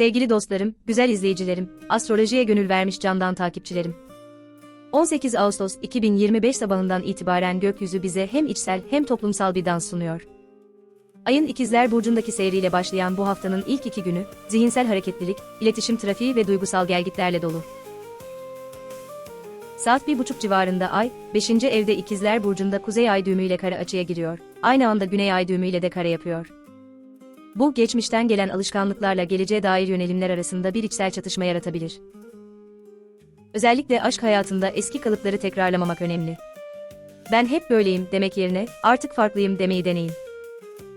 Sevgili dostlarım, güzel izleyicilerim, astrolojiye gönül vermiş candan takipçilerim. 18 Ağustos 2025 sabahından itibaren gökyüzü bize hem içsel hem toplumsal bir dans sunuyor. Ayın ikizler burcundaki seyriyle başlayan bu haftanın ilk iki günü, zihinsel hareketlilik, iletişim trafiği ve duygusal gelgitlerle dolu. Saat bir buçuk civarında ay, 5. evde ikizler burcunda kuzey ay düğümüyle kare açıya giriyor. Aynı anda güney ay düğümüyle de kare yapıyor. Bu, geçmişten gelen alışkanlıklarla geleceğe dair yönelimler arasında bir içsel çatışma yaratabilir. Özellikle aşk hayatında eski kalıpları tekrarlamamak önemli. Ben hep böyleyim demek yerine artık farklıyım demeyi deneyin.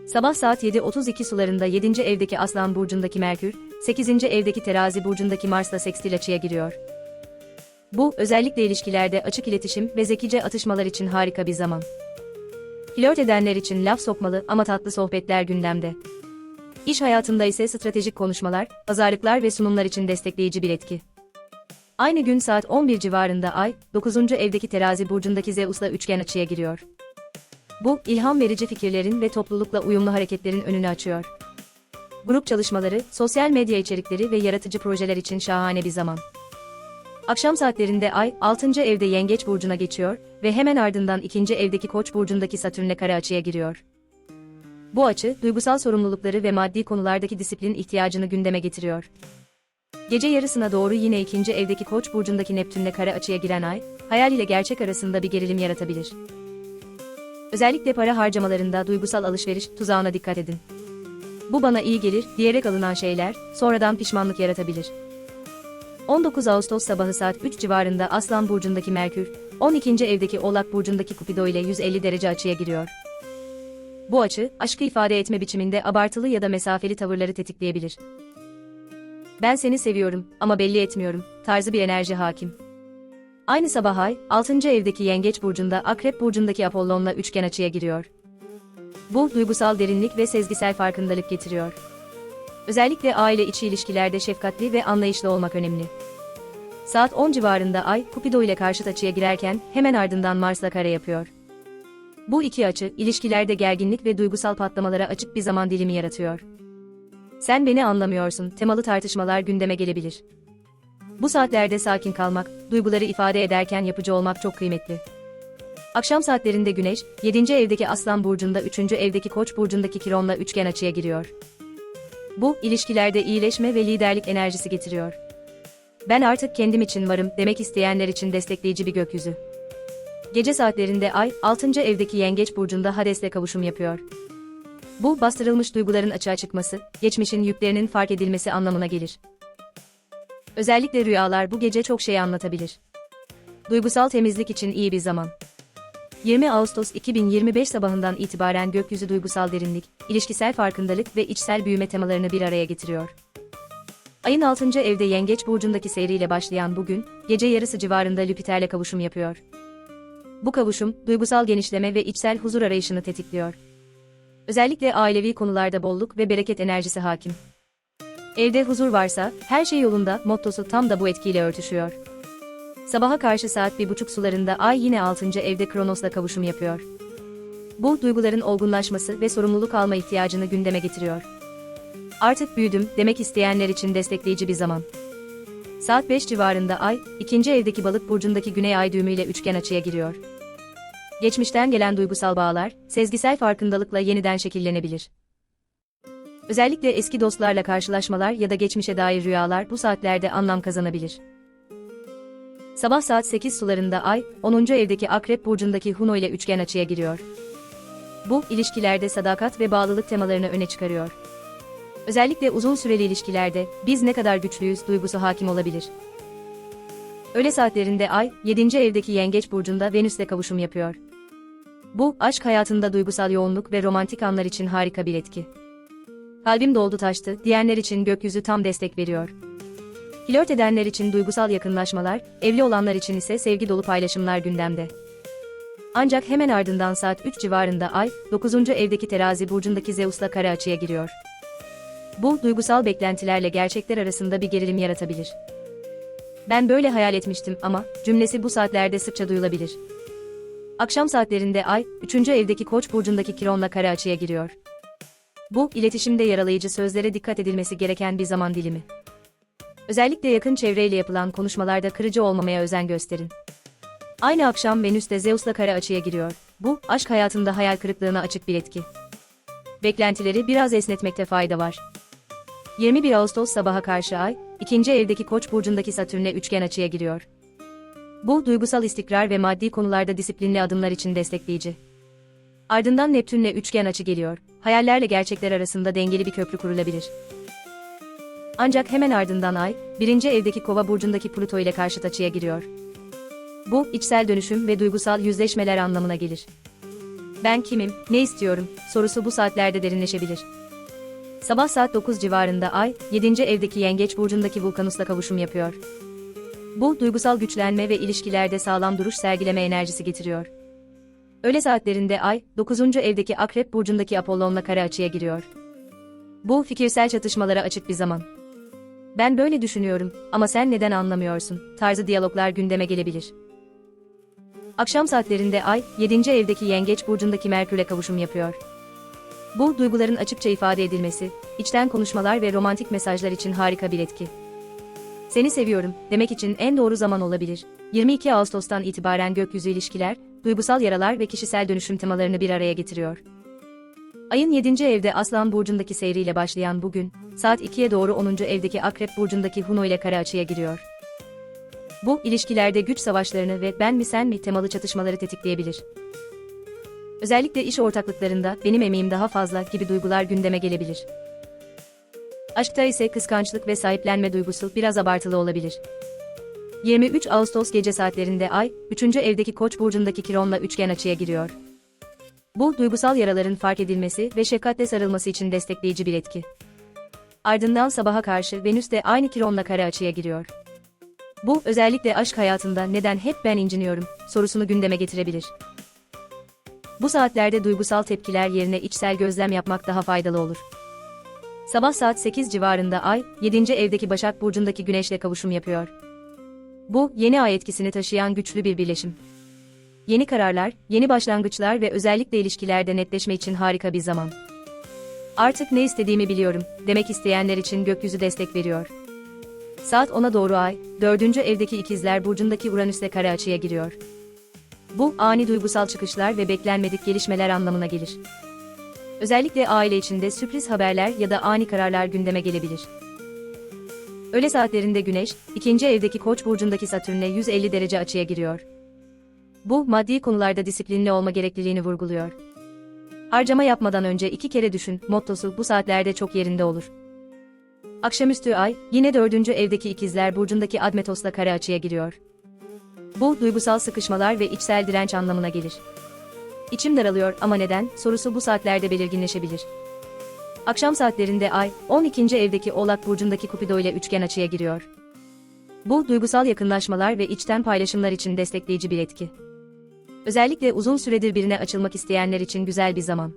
Sabah saat 7.32 sularında 7. evdeki Aslan burcundaki Merkür, 8. evdeki Terazi burcundaki Mars'la sekstil açıya giriyor. Bu, özellikle ilişkilerde açık iletişim ve zekice atışmalar için harika bir zaman. Flört edenler için laf sokmalı ama tatlı sohbetler gündemde. İş hayatında ise stratejik konuşmalar, pazarlıklar ve sunumlar için destekleyici bir etki. Aynı gün saat 11 civarında Ay, 9. evdeki terazi burcundaki Zeus'la üçgen açıya giriyor. Bu, ilham verici fikirlerin ve toplulukla uyumlu hareketlerin önünü açıyor. Grup çalışmaları, sosyal medya içerikleri ve yaratıcı projeler için şahane bir zaman. Akşam saatlerinde Ay, 6. evde Yengeç burcuna geçiyor ve hemen ardından 2. evdeki Koç burcundaki Satürn'le kare açıya giriyor. Bu açı, duygusal sorumlulukları ve maddi konulardaki disiplin ihtiyacını gündeme getiriyor. Gece yarısına doğru yine ikinci evdeki Koç burcundaki Neptünle kare açıya giren ay, hayal ile gerçek arasında bir gerilim yaratabilir. Özellikle para harcamalarında duygusal alışveriş tuzağına dikkat edin. Bu bana iyi gelir diyerek alınan şeyler sonradan pişmanlık yaratabilir. 19 Ağustos sabahı saat 3 civarında Aslan burcundaki Merkür, 12. evdeki Oğlak burcundaki Kupido ile 150 derece açıya giriyor. Bu açı, aşkı ifade etme biçiminde abartılı ya da mesafeli tavırları tetikleyebilir. Ben seni seviyorum ama belli etmiyorum tarzı bir enerji hakim. Aynı sabah ay, 6. evdeki Yengeç burcunda Akrep burcundaki Apollon'la üçgen açıya giriyor. Bu, duygusal derinlik ve sezgisel farkındalık getiriyor. Özellikle aile içi ilişkilerde şefkatli ve anlayışlı olmak önemli. Saat 10 civarında Ay, Kupido ile karşıt açıya girerken hemen ardından Mars'la kare yapıyor. Bu iki açı, ilişkilerde gerginlik ve duygusal patlamalara açık bir zaman dilimi yaratıyor. Sen beni anlamıyorsun, temalı tartışmalar gündeme gelebilir. Bu saatlerde sakin kalmak, duyguları ifade ederken yapıcı olmak çok kıymetli. Akşam saatlerinde Güneş, 7. evdeki Aslan burcunda 3. evdeki Koç burcundaki Kiron'la üçgen açıya giriyor. Bu, ilişkilerde iyileşme ve liderlik enerjisi getiriyor. Ben artık kendim için varım demek isteyenler için destekleyici bir gökyüzü. Gece saatlerinde Ay, 6. evdeki Yengeç burcunda Hades'le kavuşum yapıyor. Bu, bastırılmış duyguların açığa çıkması, geçmişin yüklerinin fark edilmesi anlamına gelir. Özellikle rüyalar bu gece çok şey anlatabilir. Duygusal temizlik için iyi bir zaman. 20 Ağustos 2025 sabahından itibaren gökyüzü duygusal derinlik, ilişkisel farkındalık ve içsel büyüme temalarını bir araya getiriyor. Ayın 6. evde Yengeç burcundaki seyriyle başlayan bugün, gece yarısı civarında Jüpiter'le kavuşum yapıyor. Bu kavuşum, duygusal genişleme ve içsel huzur arayışını tetikliyor. Özellikle ailevi konularda bolluk ve bereket enerjisi hakim. Evde huzur varsa, her şey yolunda mottosu tam da bu etkiyle örtüşüyor. Sabaha karşı saat bir buçuk sularında Ay yine 6. evde Kronos'la kavuşum yapıyor. Bu, duyguların olgunlaşması ve sorumluluk alma ihtiyacını gündeme getiriyor. Artık büyüdüm demek isteyenler için destekleyici bir zaman. Saat 5 civarında Ay, ikinci evdeki balık burcundaki güney ay düğümüyle üçgen açıya giriyor. Geçmişten gelen duygusal bağlar, sezgisel farkındalıkla yeniden şekillenebilir. Özellikle eski dostlarla karşılaşmalar ya da geçmişe dair rüyalar bu saatlerde anlam kazanabilir. Sabah saat 8 sularında Ay, 10. evdeki Akrep burcundaki Huno ile üçgen açıya giriyor. Bu, ilişkilerde sadakat ve bağlılık temalarını öne çıkarıyor. Özellikle uzun süreli ilişkilerde, biz ne kadar güçlüyüz duygusu hakim olabilir. Öğle saatlerinde Ay, 7. evdeki Yengeç burcunda Venüs'le kavuşum yapıyor. Bu, aşk hayatında duygusal yoğunluk ve romantik anlar için harika bir etki. Kalbim doldu taştı, diyenler için gökyüzü tam destek veriyor. Flört edenler için duygusal yakınlaşmalar, evli olanlar için ise sevgi dolu paylaşımlar gündemde. Ancak hemen ardından saat 3 civarında Ay, 9. evdeki terazi burcundaki Zeus'la kare açıya giriyor. Bu, duygusal beklentilerle gerçekler arasında bir gerilim yaratabilir. Ben böyle hayal etmiştim ama, cümlesi bu saatlerde sıkça duyulabilir. Akşam saatlerinde Ay, 3. evdeki Koç burcundaki Kiron'la kare açıya giriyor. Bu, iletişimde yaralayıcı sözlere dikkat edilmesi gereken bir zaman dilimi. Özellikle yakın çevreyle yapılan konuşmalarda kırıcı olmamaya özen gösterin. Aynı akşam Venüs de Zeus'la kare açıya giriyor. Bu, aşk hayatında hayal kırıklığına açık bir etki. Beklentileri biraz esnetmekte fayda var. 21 Ağustos sabaha karşı ay, ikinci evdeki Koç burcundaki Satürn'le üçgen açıya giriyor. Bu, duygusal istikrar ve maddi konularda disiplinli adımlar için destekleyici. Ardından Neptün'le üçgen açı geliyor. Hayallerle gerçekler arasında dengeli bir köprü kurulabilir. Ancak hemen ardından ay, birinci evdeki Kova burcundaki Plüto ile karşıt açıya giriyor. Bu, içsel dönüşüm ve duygusal yüzleşmeler anlamına gelir. Ben kimim, ne istiyorum sorusu bu saatlerde derinleşebilir. Sabah saat 9 civarında Ay, 7. evdeki Yengeç burcundaki Vulkanus'la kavuşum yapıyor. Bu, duygusal güçlenme ve ilişkilerde sağlam duruş sergileme enerjisi getiriyor. Öğle saatlerinde Ay, 9. evdeki Akrep burcundaki Apollon'la kare açıya giriyor. Bu, fikirsel çatışmalara açık bir zaman. Ben böyle düşünüyorum ama sen neden anlamıyorsun tarzı diyaloglar gündeme gelebilir. Akşam saatlerinde Ay, 7. evdeki Yengeç burcundaki Merkür'le kavuşum yapıyor. Bu, duyguların açıkça ifade edilmesi, içten konuşmalar ve romantik mesajlar için harika bir etki. Seni seviyorum demek için en doğru zaman olabilir. 22 Ağustos'tan itibaren gökyüzü ilişkiler, duygusal yaralar ve kişisel dönüşüm temalarını bir araya getiriyor. Ayın 7. evde Aslan burcundaki seyriyle başlayan bugün, saat 2'ye doğru 10. evdeki Akrep burcundaki Huno ile kare açıya giriyor. Bu, ilişkilerde güç savaşlarını ve ben mi sen mi temalı çatışmaları tetikleyebilir. Özellikle iş ortaklıklarında benim emeğim daha fazla gibi duygular gündeme gelebilir. Aşkta ise kıskançlık ve sahiplenme duygusu biraz abartılı olabilir. 23 Ağustos gece saatlerinde Ay, 3. evdeki Koç burcundaki Kiron'la üçgen açıya giriyor. Bu, duygusal yaraların fark edilmesi ve şefkatle sarılması için destekleyici bir etki. Ardından sabaha karşı Venüs de aynı Kiron'la kare açıya giriyor. Bu, özellikle aşk hayatında neden hep ben inciniyorum sorusunu gündeme getirebilir. Bu saatlerde duygusal tepkiler yerine içsel gözlem yapmak daha faydalı olur. Sabah saat 8 civarında Ay, 7. evdeki Başak Burcu'ndaki Güneş'le kavuşum yapıyor. Bu, yeni ay etkisini taşıyan güçlü bir birleşim. Yeni kararlar, yeni başlangıçlar ve özellikle ilişkilerde netleşme için harika bir zaman. Artık ne istediğimi biliyorum, demek isteyenler için gökyüzü destek veriyor. Saat 10'a doğru Ay, 4. evdeki İkizler Burcu'ndaki Uranüs'le kare açıya giriyor. Bu, ani duygusal çıkışlar ve beklenmedik gelişmeler anlamına gelir. Özellikle aile içinde sürpriz haberler ya da ani kararlar gündeme gelebilir. Öğle saatlerinde Güneş, ikinci evdeki Koç burcundaki Satürn'le 150 derece açıya giriyor. Bu, maddi konularda disiplinli olma gerekliliğini vurguluyor. Harcama yapmadan önce iki kere düşün, mottosu bu saatlerde çok yerinde olur. Akşamüstü ay, yine dördüncü evdeki ikizler burcundaki Admetos'la kare açıya giriyor. Bu, duygusal sıkışmalar ve içsel direnç anlamına gelir. İçim daralıyor ama neden, sorusu bu saatlerde belirginleşebilir. Akşam saatlerinde Ay, 12. evdeki Oğlak Burcu'ndaki Kupido ile üçgen açıya giriyor. Bu, duygusal yakınlaşmalar ve içten paylaşımlar için destekleyici bir etki. Özellikle uzun süredir birine açılmak isteyenler için güzel bir zaman.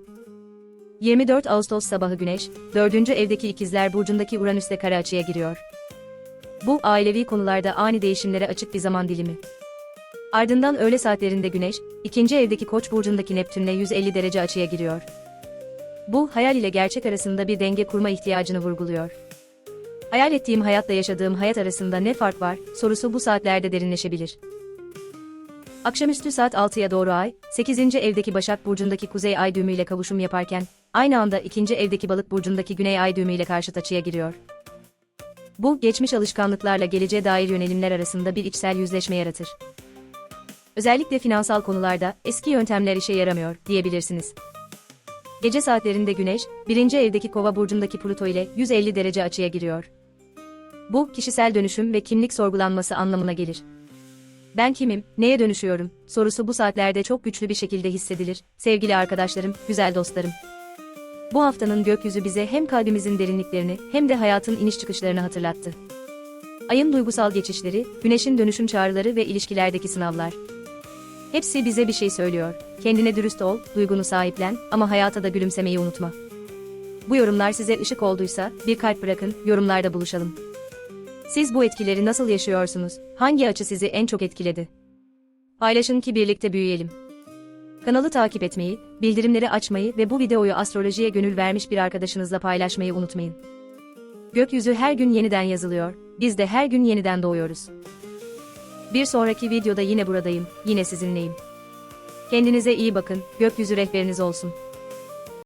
24 Ağustos sabahı Güneş, 4. evdeki İkizler Burcu'ndaki Uranüs'le kare açıya giriyor. Bu, ailevi konularda ani değişimlere açık bir zaman dilimi. Ardından öğle saatlerinde Güneş, ikinci evdeki Koç burcundaki Neptünle 150 derece açıya giriyor. Bu, hayal ile gerçek arasında bir denge kurma ihtiyacını vurguluyor. Hayal ettiğim hayatla yaşadığım hayat arasında ne fark var sorusu bu saatlerde derinleşebilir. Akşamüstü saat 6'ya doğru ay, 8. evdeki Başak burcundaki Kuzey Ay düğümüyle kavuşum yaparken, aynı anda 2. evdeki Balık burcundaki Güney Ay düğümüyle karşıt açıya giriyor. Bu, geçmiş alışkanlıklarla geleceğe dair yönelimler arasında bir içsel yüzleşme yaratır. Özellikle finansal konularda eski yöntemler işe yaramıyor diyebilirsiniz. Gece saatlerinde Güneş, birinci evdeki Kova burcundaki Plüto ile 150 derece açıya giriyor. Bu, kişisel dönüşüm ve kimlik sorgulanması anlamına gelir. Ben kimim, neye dönüşüyorum sorusu bu saatlerde çok güçlü bir şekilde hissedilir, sevgili arkadaşlarım, güzel dostlarım. Bu haftanın gökyüzü bize hem kalbimizin derinliklerini hem de hayatın iniş çıkışlarını hatırlattı. Ayın duygusal geçişleri, güneşin dönüşüm çağrıları ve ilişkilerdeki sınavlar. Hepsi bize bir şey söylüyor. Kendine dürüst ol, duygunu sahiplen ama hayata da gülümsemeyi unutma. Bu yorumlar size ışık olduysa bir kalp bırakın, yorumlarda buluşalım. Siz bu etkileri nasıl yaşıyorsunuz? Hangi açı sizi en çok etkiledi? Paylaşın ki birlikte büyüyelim. Kanalı takip etmeyi, bildirimleri açmayı ve bu videoyu astrolojiye gönül vermiş bir arkadaşınızla paylaşmayı unutmayın. Gökyüzü her gün yeniden yazılıyor, biz de her gün yeniden doğuyoruz. Bir sonraki videoda yine buradayım, yine sizinleyim. Kendinize iyi bakın, gökyüzü rehberiniz olsun.